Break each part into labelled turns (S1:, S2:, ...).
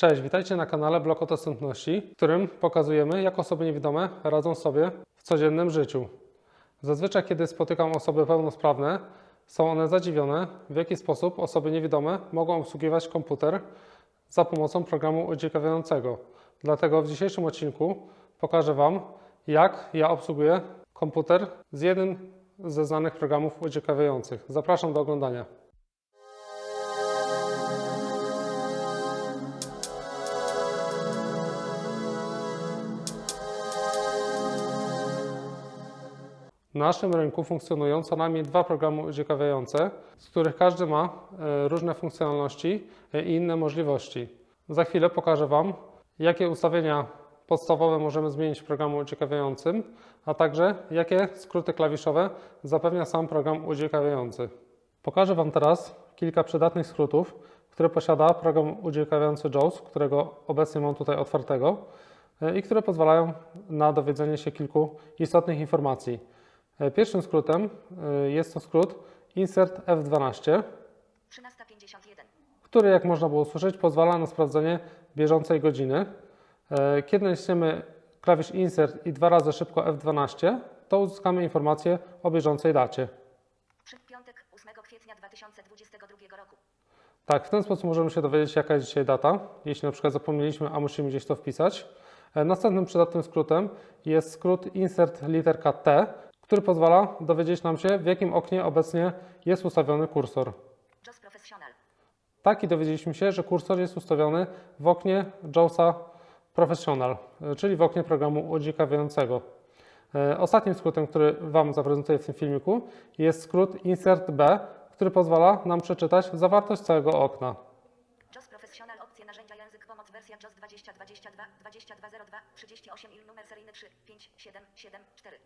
S1: Cześć, witajcie na kanale Blok o Dostępności, w którym pokazujemy, jak osoby niewidome radzą sobie w codziennym życiu. Zazwyczaj, kiedy spotykam osoby pełnosprawne, są one zadziwione, w jaki sposób osoby niewidome mogą obsługiwać komputer za pomocą programu uciekawiającego. Dlatego w dzisiejszym odcinku pokażę Wam, jak ja obsługuję komputer z jednym ze znanych programów uciekawiających. Zapraszam do oglądania. Naszym rynku funkcjonują co najmniej dwa programy uciekawiające, z których każdy ma e, różne funkcjonalności e, i inne możliwości. Za chwilę pokażę Wam, jakie ustawienia podstawowe możemy zmienić w programie uciekawiającym, a także jakie skróty klawiszowe zapewnia sam program uciekawiający. Pokażę Wam teraz kilka przydatnych skrótów, które posiada program uciekawiający JAWS, którego obecnie mam tutaj otwartego e, i które pozwalają na dowiedzenie się kilku istotnych informacji. E, Pierwszym skrótem e, jest to skrót Insert F12,
S2: 13.51.
S1: który, jak można było usłyszeć, pozwala na sprawdzenie bieżącej godziny. E, Kiedy naciśniemy klawisz Insert i dwa razy szybko F12, to uzyskamy informację o bieżącej dacie.
S2: Piątek 8 kwietnia 2022 roku.
S1: Tak, w ten sposób możemy się dowiedzieć, jaka jest dzisiaj data, jeśli na przykład zapomnieliśmy, a musimy gdzieś to wpisać. Następnym przydatnym skrótem jest skrót Insert literka T, który pozwala dowiedzieć nam się, w jakim oknie obecnie jest ustawiony kursor.
S2: JOS Professional.
S1: Tak i dowiedzieliśmy się, że kursor jest ustawiony w oknie JAWSa Professional, e, czyli w oknie programu uciekawiającego. E, Ostatnim skrótem, który Wam zaprezentuję w tym filmiku, jest skrót Insert B, który pozwala nam przeczytać zawartość całego okna.
S2: JOS Professional. Opcje narzędzia język pomoc wersja JOS 2022 2202 38 il numer seryjny 3 5 7 7 4.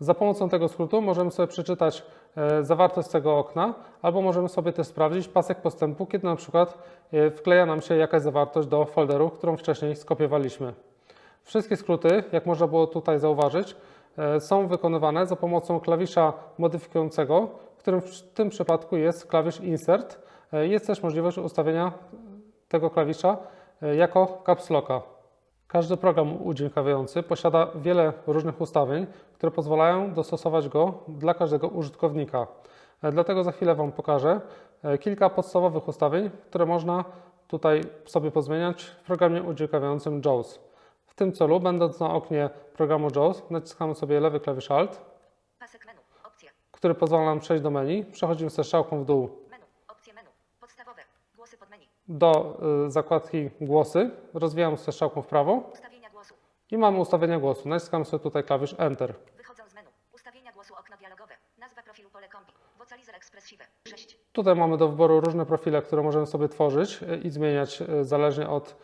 S1: Za pomocą tego skrótu możemy sobie przeczytać e, zawartość tego okna, albo możemy sobie też sprawdzić pasek postępu, kiedy na przykład e, wkleja nam się jakaś zawartość do folderu, którą wcześniej skopiowaliśmy. Wszystkie skróty, jak można było tutaj zauważyć, e, są wykonywane za pomocą klawisza modyfikującego, którym w tym przypadku jest klawisz Insert. Jest też możliwość ustawienia tego klawisza jako caps locka. Każdy program udźwiękawiający posiada wiele różnych ustawień, które pozwalają dostosować go dla każdego użytkownika. E, Dlatego za chwilę Wam pokażę e, kilka podstawowych ustawień, które można tutaj sobie pozmieniać w programie udźwiękawiającym JAWS. W tym celu, będąc na oknie programu JAWS, naciskamy sobie lewy klawisz Alt, który pozwala nam przejść do menu. Przechodzimy ze strzałką w dół
S2: Menu. Opcje menu. Podstawowe. Głosy pod menu.
S1: do y, zakładki Głosy, rozwijamy ze strzałką w prawo
S2: Ustawienia głosu.
S1: i mamy ustawienia głosu. Naciskamy sobie tutaj klawisz Enter.
S2: Wychodzę z menu. Ustawienia głosu okno dialogowe. Nazwa profilu pole kombi. Vocalizer Expressive. 6.
S1: Tutaj mamy do wyboru różne profile, które możemy sobie tworzyć e, i zmieniać e, zależnie od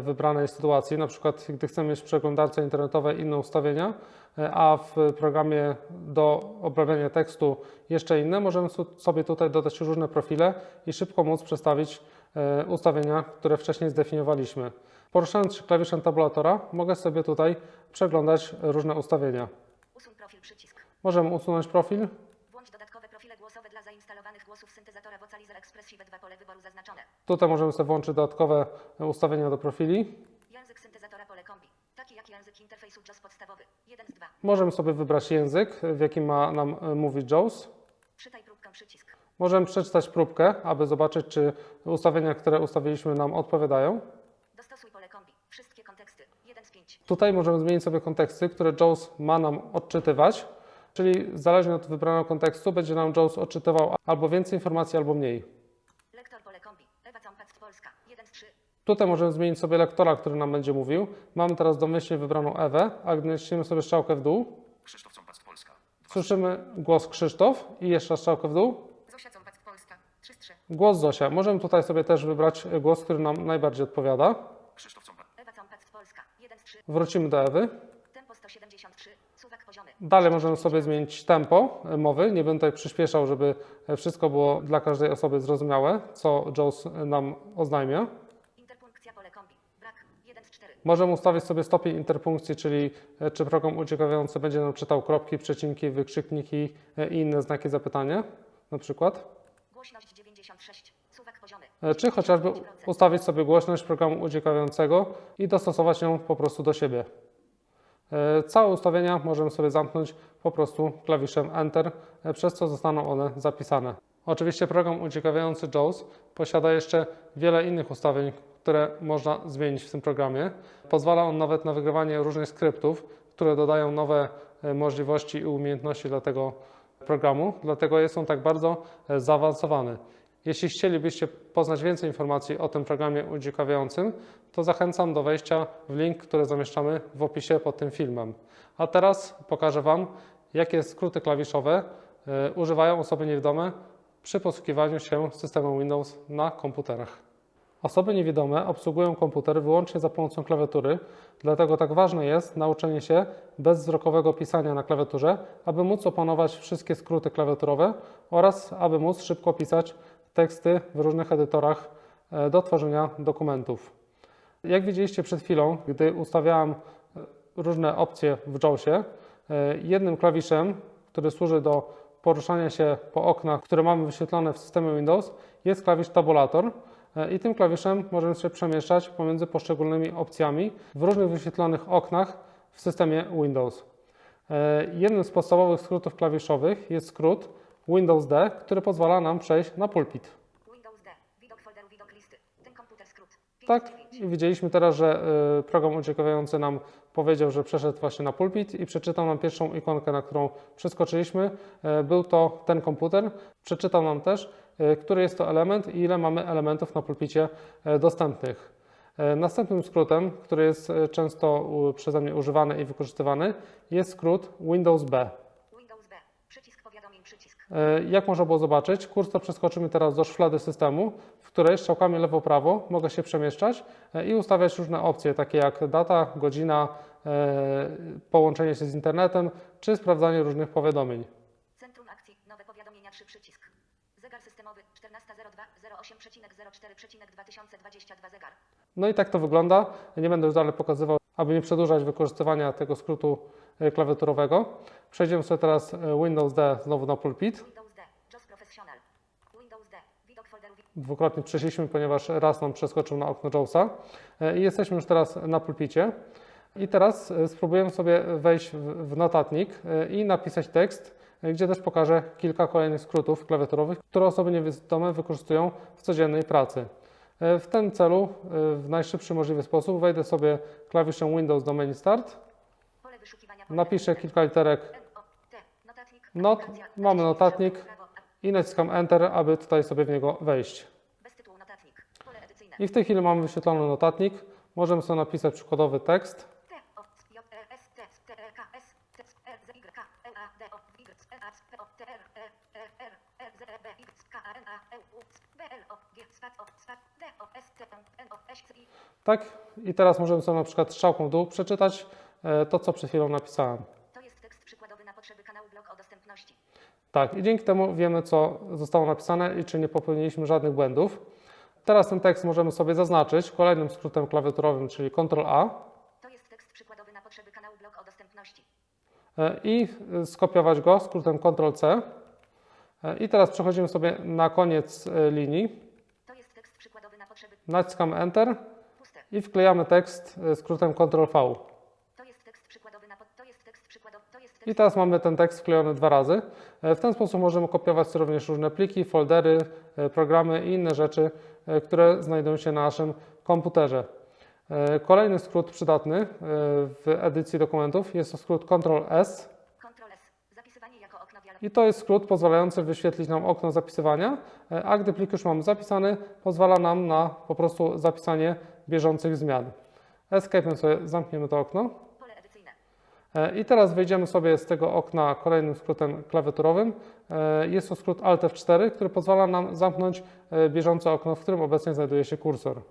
S1: wybranej sytuacji. Na przykład, gdy chcemy mieć w przeglądarce internetowej inne ustawienia, a w programie do obrabiania tekstu jeszcze inne, możemy sobie tutaj dodać różne profile i szybko móc przestawić e, ustawienia, które wcześniej zdefiniowaliśmy. Poruszając się klawiszem tabulatora, mogę sobie tutaj przeglądać różne ustawienia.
S2: Usuń profil przycisk.
S1: Możemy usunąć profil,
S2: Włącz dodatkowe profile głosowe dla zainstalowanych głosów syntezatora Vocalizer Expressive 2 pole wyboru zaznaczone.
S1: Tutaj możemy sobie włączyć dodatkowe e, ustawienia do profili.
S2: Język syntezatora pole kombi. Taki jak język interfejsu JOS podstawowy. 1 z 2.
S1: Możemy sobie wybrać język, w jakim ma nam e, mówić JAWS.
S2: Czytaj próbkę przycisk.
S1: Możemy przeczytać próbkę, aby zobaczyć, czy ustawienia, które ustawiliśmy, nam odpowiadają.
S2: Dostosuj pole kombi. Wszystkie konteksty. 1 z 5.
S1: Tutaj możemy zmienić sobie konteksty, które JAWS ma nam odczytywać, czyli zależnie od wybranego kontekstu będzie nam JAWS odczytywał albo więcej informacji, albo mniej. Tutaj możemy zmienić sobie lektora, który nam będzie mówił. Mamy teraz domyślnie wybraną Ewę, a gdy naciśniemy sobie strzałkę w dół,
S3: Krzysztof Ząbac Polska.
S1: słyszymy głos Krzysztof i jeszcze strzałkę w dół,
S2: Zosia Compacts Polska. 3 z 3.
S1: głos Zosia. Możemy tutaj sobie też wybrać głos, który nam najbardziej odpowiada.
S3: Krzysztof Ząbac.
S2: Ewa Compacts Polska. 1 z 3.
S1: Wrócimy do Ewy.
S2: Tempo 173. Suwak poziomy.
S1: Dalej możemy sobie zmienić tempo e, mowy. Nie będę tutaj przyspieszał, żeby e, wszystko było dla każdej osoby zrozumiałe, co JAWS nam oznajmia.
S2: Interpunkcja pole kombi. Brak. 1 z 4.
S1: Możemy ustawić sobie stopień interpunkcji, czyli e, czy program uciekawiający będzie nam czytał kropki, przecinki, wykrzykniki e, i inne znaki zapytania na przykład.
S2: Głośność 96. Suwak poziomy.
S1: e, czy chociażby ustawić sobie głośność programu uciekającego i dostosować ją po prostu do siebie. Całe ustawienia możemy sobie zamknąć po prostu klawiszem Enter, przez co zostaną one zapisane. Oczywiście program uciekawiający JAWS posiada jeszcze wiele innych ustawień, które można zmienić w tym programie. Pozwala on nawet na wygrywanie różnych skryptów, które dodają nowe e, możliwości i umiejętności dla tego programu, dlatego jest on tak bardzo e, zaawansowany. Jeśli chcielibyście poznać więcej informacji o tym programie uciekawiającym, to zachęcam do wejścia w link, który zamieszczamy w opisie pod tym filmem. A teraz pokażę Wam, jakie skróty klawiszowe e, używają osoby niewidome przy posługiwaniu się systemem Windows na komputerach. Osoby niewidome obsługują komputer wyłącznie za pomocą klawiatury, dlatego tak ważne jest nauczenie się bezwzrokowego pisania na klawiaturze, aby móc opanować wszystkie skróty klawiaturowe oraz aby móc szybko pisać teksty w różnych edytorach e, do tworzenia dokumentów. Jak widzieliście przed chwilą, gdy ustawiałam e, różne opcje w JAWSie, e, jednym klawiszem, który służy do poruszania się po oknach, które mamy wyświetlone w systemie Windows, jest klawisz tabulator. E, I tym klawiszem możemy się przemieszczać pomiędzy poszczególnymi opcjami w różnych wyświetlonych oknach w systemie Windows. E, Jednym z podstawowych skrótów klawiszowych jest skrót Windows D, który pozwala nam przejść na pulpit.
S2: Windows D. Widok folderu, widok listy. Ten komputer skrót.
S1: Tak,
S2: 5
S1: i widzieliśmy teraz, że y, program uciekający nam powiedział, że przeszedł właśnie na pulpit i przeczytał nam pierwszą ikonkę, na którą przeskoczyliśmy. E, Był to ten komputer. Przeczytał nam też, y, który jest to element i ile mamy elementów na pulpicie e, dostępnych. E, Następnym skrótem, który jest e, często przeze mnie używany i wykorzystywany, jest skrót Windows B.
S2: Windows B. Przycisk powiadomień, przycisk.
S1: E, Jak można było zobaczyć, kursor przeskoczymy teraz do szuflady systemu, w której strzałkami lewo-prawo mogę się przemieszczać e, i ustawiać różne opcje, takie jak data, godzina, e, połączenie się z internetem, czy sprawdzanie różnych powiadomień.
S2: Centrum akcji. Nowe powiadomienia 3 przycisk. Zegar systemowy 14.02 08,08,2022 zegar.
S1: No i tak to wygląda. Nie będę już dalej pokazywał, aby nie przedłużać wykorzystywania tego skrótu e, klawiaturowego. Przejdziemy sobie teraz e, Windows D znowu na pulpit. Dwukrotnie przeszliśmy, ponieważ raz nam przeskoczył na okno JAWSa E, i jesteśmy już teraz na pulpicie. I teraz spróbujemy sobie wejść w notatnik i napisać tekst, gdzie też pokażę kilka kolejnych skrótów klawiaturowych, które osoby niewidome wykorzystują w codziennej pracy. E, W tym celu, e, w najszybszy możliwy sposób, wejdę sobie klawiszem Windows do menu Start, napiszę kilka literek. Not, mamy notatnik. i naciskam Enter, aby tutaj sobie w niego wejść. I w tej chwili mamy wyświetlony notatnik. Możemy sobie napisać przykładowy tekst.
S2: T, O, J, E, S, T, T, E, K, S, T, R, Z, Y, K, L, A, D, O, Y, N, A, P, O, T, R, E, E, R, E, Z, E, B, Y, K, A, N, A, E, U, B, L, O, G, SWAT, O, SWAT, D, O, S, T, N, O, S, C, I.
S1: Tak? I teraz możemy sobie na przykład strzałką w dół przeczytać e, to, co przed chwilą napisałem.
S2: To jest tekst przykładowy na potrzeby kanału blog o dostępności.
S1: Tak, i dzięki temu wiemy, co zostało napisane i czy nie popełniliśmy żadnych błędów. Teraz ten tekst możemy sobie zaznaczyć kolejnym skrótem klawiaturowym, czyli Ctrl-A
S2: To jest tekst przykładowy na potrzeby kanału blog o dostępności.
S1: e, i e, skopiować go skrótem Ctrl-C. I teraz przechodzimy sobie na koniec linii,
S2: To jest tekst przykładowy na potrzeby
S1: naciskamy Enter. I wklejamy tekst e, skrótem Ctrl-V. I teraz mamy ten tekst wklejony dwa razy. E, W ten sposób możemy kopiować również różne pliki, foldery, e, programy i inne rzeczy, które znajdują się na naszym komputerze. Kolejny skrót przydatny w edycji dokumentów jest to skrót Ctrl-S i to jest skrót pozwalający wyświetlić nam okno zapisywania, a gdy plik już mamy zapisany, pozwala nam na po prostu zapisanie bieżących zmian. Escape'em sobie zamkniemy to okno. E, I teraz wejdziemy sobie z tego okna kolejnym skrótem klawiaturowym. E, Jest to skrót Alt F4, który pozwala nam zamknąć e, bieżące okno, w którym obecnie znajduje się kursor.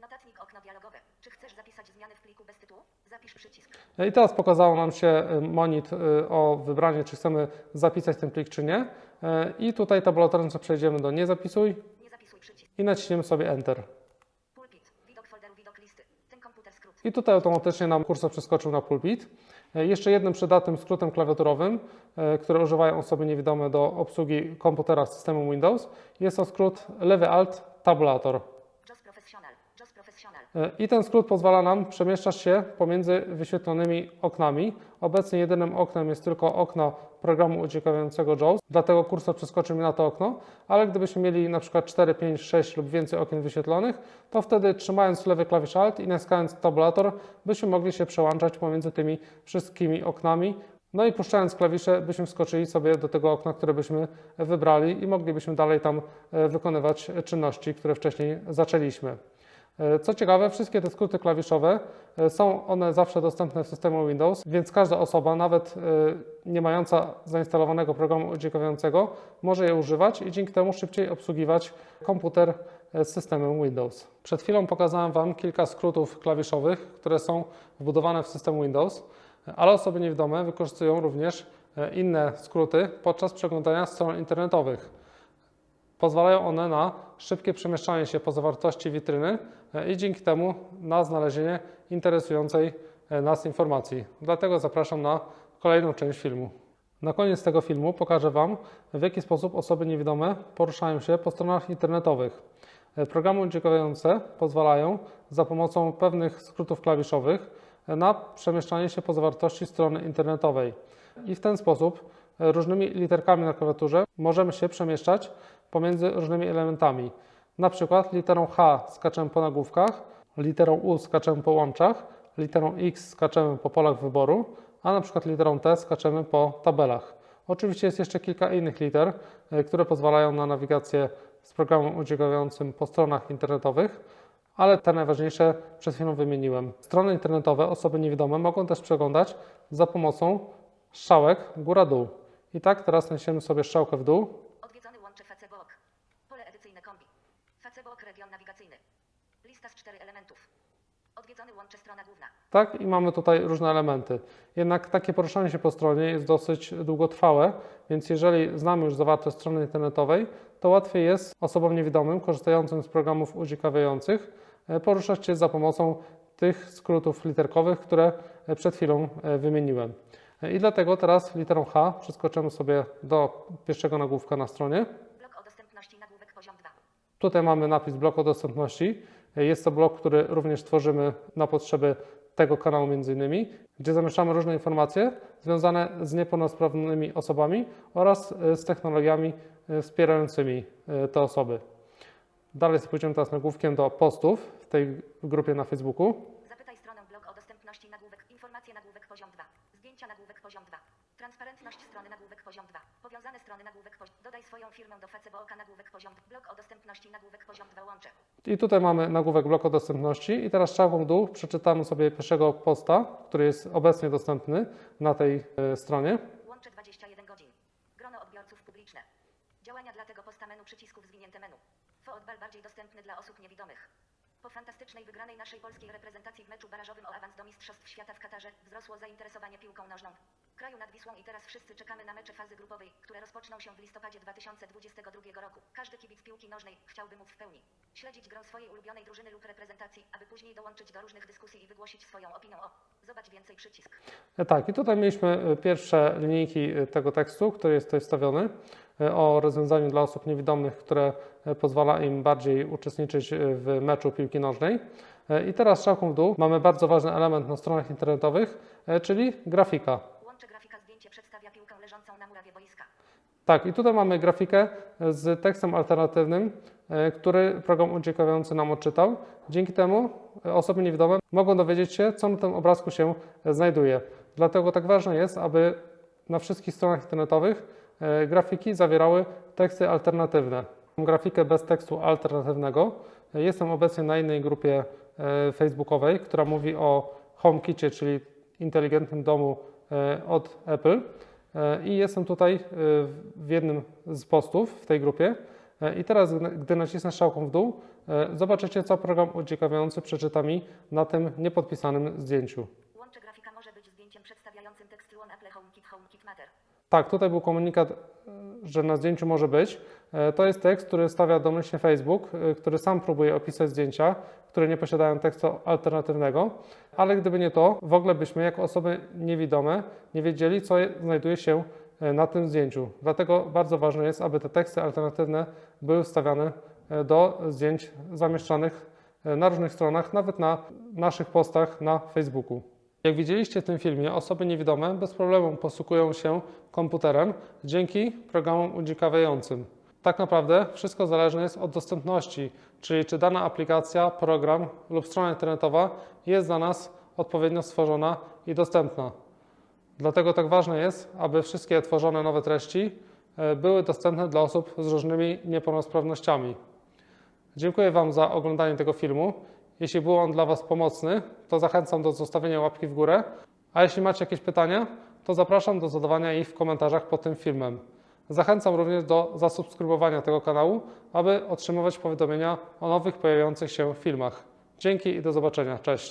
S2: Notatnik okno dialogowe. Czy chcesz zapisać zmiany w pliku bez tytułu? Zapisz przycisk.
S1: I teraz pokazało nam się monit o wybranie, czy chcemy zapisać ten plik, czy nie. I tutaj tabulatorem przejdziemy do Nie zapisuj
S2: Nie zapisuj przycisk.
S1: i naciśniemy sobie Enter.
S2: Pulpit. Widok folderu, widok listy. Ten komputer skrót.
S1: I tutaj automatycznie nam kursor przeskoczył na pulpit. E, Jeszcze jednym przydatnym skrótem klawiaturowym, e, które używają osoby niewidome do obsługi komputera z systemu Windows, jest to skrót lewy Alt, tabulator.
S2: JOS Professional. JOS Professional.
S1: E, I ten skrót pozwala nam przemieszczać się pomiędzy wyświetlonymi oknami. Obecnie jedynym oknem jest tylko okno programu uciekającego JAWS, dlatego kursor przeskoczy mi na to okno, ale gdybyśmy mieli na przykład 4, 5, 6 lub więcej okien wyświetlonych, to wtedy trzymając lewy klawisz Alt i naciskając tabulator, byśmy mogli się przełączać pomiędzy tymi wszystkimi oknami. No i puszczając klawisze, byśmy wskoczyli sobie do tego okna, które byśmy wybrali i moglibyśmy dalej tam e, wykonywać czynności, które wcześniej zaczęliśmy. E, Co ciekawe, wszystkie te skróty klawiszowe e, są one zawsze dostępne w systemie Windows, więc każda osoba, nawet e, nie mająca zainstalowanego programu uciekającego, może je używać i dzięki temu szybciej obsługiwać komputer z systemem Windows. Przed chwilą pokazałem Wam kilka skrótów klawiszowych, które są wbudowane w system Windows, ale osoby niewidome wykorzystują również inne skróty podczas przeglądania stron internetowych. Pozwalają one na szybkie przemieszczanie się po zawartości witryny e, i dzięki temu na znalezienie interesującej e, nas informacji. Dlatego zapraszam na kolejną część filmu. Na koniec tego filmu pokażę Wam, w jaki sposób osoby niewidome poruszają się po stronach internetowych. E, Programy uciekające pozwalają za pomocą pewnych skrótów klawiszowych na przemieszczanie się po zawartości strony internetowej. I w ten sposób różnymi literkami na klawiaturze możemy się przemieszczać pomiędzy różnymi elementami. Na przykład literą H skaczemy po nagłówkach, literą U skaczemy po łączach, literą X skaczemy po polach wyboru, a na przykład literą T skaczemy po tabelach. Oczywiście jest jeszcze kilka innych liter, e, które pozwalają na nawigację z programem uciekającym po stronach internetowych, ale te najważniejsze przed chwilą wymieniłem. Strony internetowe osoby niewidome mogą też przeglądać za pomocą strzałek góra-dół. I tak teraz niesiemy sobie strzałkę w dół
S2: Odwiedzony Facebook. Pole edycyjne kombi. Facebook region nawigacyjny. Lista z czterech elementów. Odwiedzony łącze strona główna.
S1: Tak, i mamy tutaj różne elementy. Jednak takie poruszanie się po stronie jest dosyć długotrwałe, więc jeżeli znamy już zawartość strony internetowej, to łatwiej jest osobom niewidomym korzystającym z programów uciekawiających e, poruszać się za pomocą tych skrótów literkowych, które e, przed chwilą e, wymieniłem. I dlatego teraz literą H przeskoczymy sobie do pierwszego nagłówka na stronie.
S2: Blok o dostępności nagłówek poziom 2.
S1: Tutaj mamy napis blok o dostępności. Jest to blok, który również tworzymy na potrzeby tego kanału między innymi, gdzie zamieszczamy różne informacje związane z niepełnosprawnymi osobami oraz e, z technologiami e, wspierającymi e, te osoby. Dalej pójdziemy teraz nagłówkiem do postów w tej grupie na Facebooku.
S2: Zapytaj stronę blog o dostępności nagłówek. Informacje nagłówek poziom 2. Zdjęcia nagłówek poziom 2. Transparentność strony nagłówek poziom 2. Powiązane strony nagłówek poziom. Dodaj swoją firmę do Facebook nagłówek poziom. Blog o dostępności nagłówek poziom 2 łącze.
S1: I tutaj mamy nagłówek blok o dostępności i teraz strzałką w dół przeczytamy sobie pierwszego posta, który jest obecnie dostępny na tej e, stronie.
S2: Łącze 21 godzin. Grono odbiorców publiczne. Działania dla tego posta menu przycisków zwinięte menu. Football bardziej dostępny dla osób niewidomych. Po fantastycznej wygranej naszej polskiej reprezentacji w meczu barażowym o awans do Mistrzostw Świata w Katarze wzrosło zainteresowanie piłką nożną. Kraju nad Wisłą i teraz wszyscy czekamy na mecze fazy grupowej, które rozpoczną się w listopadzie 2022 roku. Każdy kibic piłki nożnej chciałby móc w pełni śledzić grę swojej ulubionej drużyny lub reprezentacji, aby później dołączyć do różnych dyskusji i wygłosić swoją opinię o Zobacz więcej przycisk.
S1: E, Tak, i tutaj mieliśmy e, pierwsze linijki e, tego tekstu, który jest tutaj wstawiony, o rozwiązaniu dla osób niewidomych, które pozwala im bardziej uczestniczyć w meczu piłki nożnej. I teraz strzałką w dół mamy bardzo ważny element na stronach internetowych, czyli grafika.
S2: Na murawie boiska.
S1: Tak, i tutaj mamy grafikę z tekstem alternatywnym, e, który program uciekający nam odczytał. Dzięki temu e, osoby niewidome mogą dowiedzieć się, co na tym obrazku się e, znajduje. Dlatego tak ważne jest, aby na wszystkich stronach internetowych grafiki zawierały teksty alternatywne. Mam grafikę bez tekstu alternatywnego. Jestem obecnie na innej grupie facebookowej, która mówi o HomeKicie, czyli inteligentnym domu od Apple. E, I jestem tutaj e, w jednym z postów w tej grupie. E, I teraz, gdy- nacisnę strzałką w dół, zobaczycie, co program uciekawiający przeczyta mi na tym niepodpisanym zdjęciu.
S2: Łącze grafika może być zdjęciem przedstawiającym tekst One Apple HomeKit HomeKit Matter.
S1: Tak, tutaj był komunikat, że na zdjęciu może być. E, To jest tekst, który stawia domyślnie Facebook, e, który sam próbuje opisać zdjęcia, które nie posiadają tekstu alternatywnego, ale gdyby nie to, w ogóle byśmy jako osoby niewidome nie wiedzieli, co je- znajduje się e, na tym zdjęciu. Dlatego bardzo ważne jest, aby te teksty alternatywne były wstawiane do zdjęć zamieszczanych na różnych stronach, nawet na naszych postach na Facebooku. Jak widzieliście w tym filmie, osoby niewidome bez problemu posługują się komputerem dzięki programom uciekawiającym. Tak naprawdę wszystko zależne jest od dostępności, czyli czy dana aplikacja, program lub strona internetowa jest dla nas odpowiednio stworzona i dostępna. Dlatego tak ważne jest, aby wszystkie tworzone nowe treści e, były dostępne dla osób z różnymi niepełnosprawnościami. Dziękuję Wam za oglądanie tego filmu. Jeśli był on dla Was pomocny, to zachęcam do zostawienia łapki w górę, a jeśli macie jakieś pytania, to zapraszam do zadawania ich w komentarzach pod tym filmem. Zachęcam również do zasubskrybowania tego kanału, aby otrzymywać powiadomienia o nowych pojawiających się filmach. Dzięki i do zobaczenia. Cześć.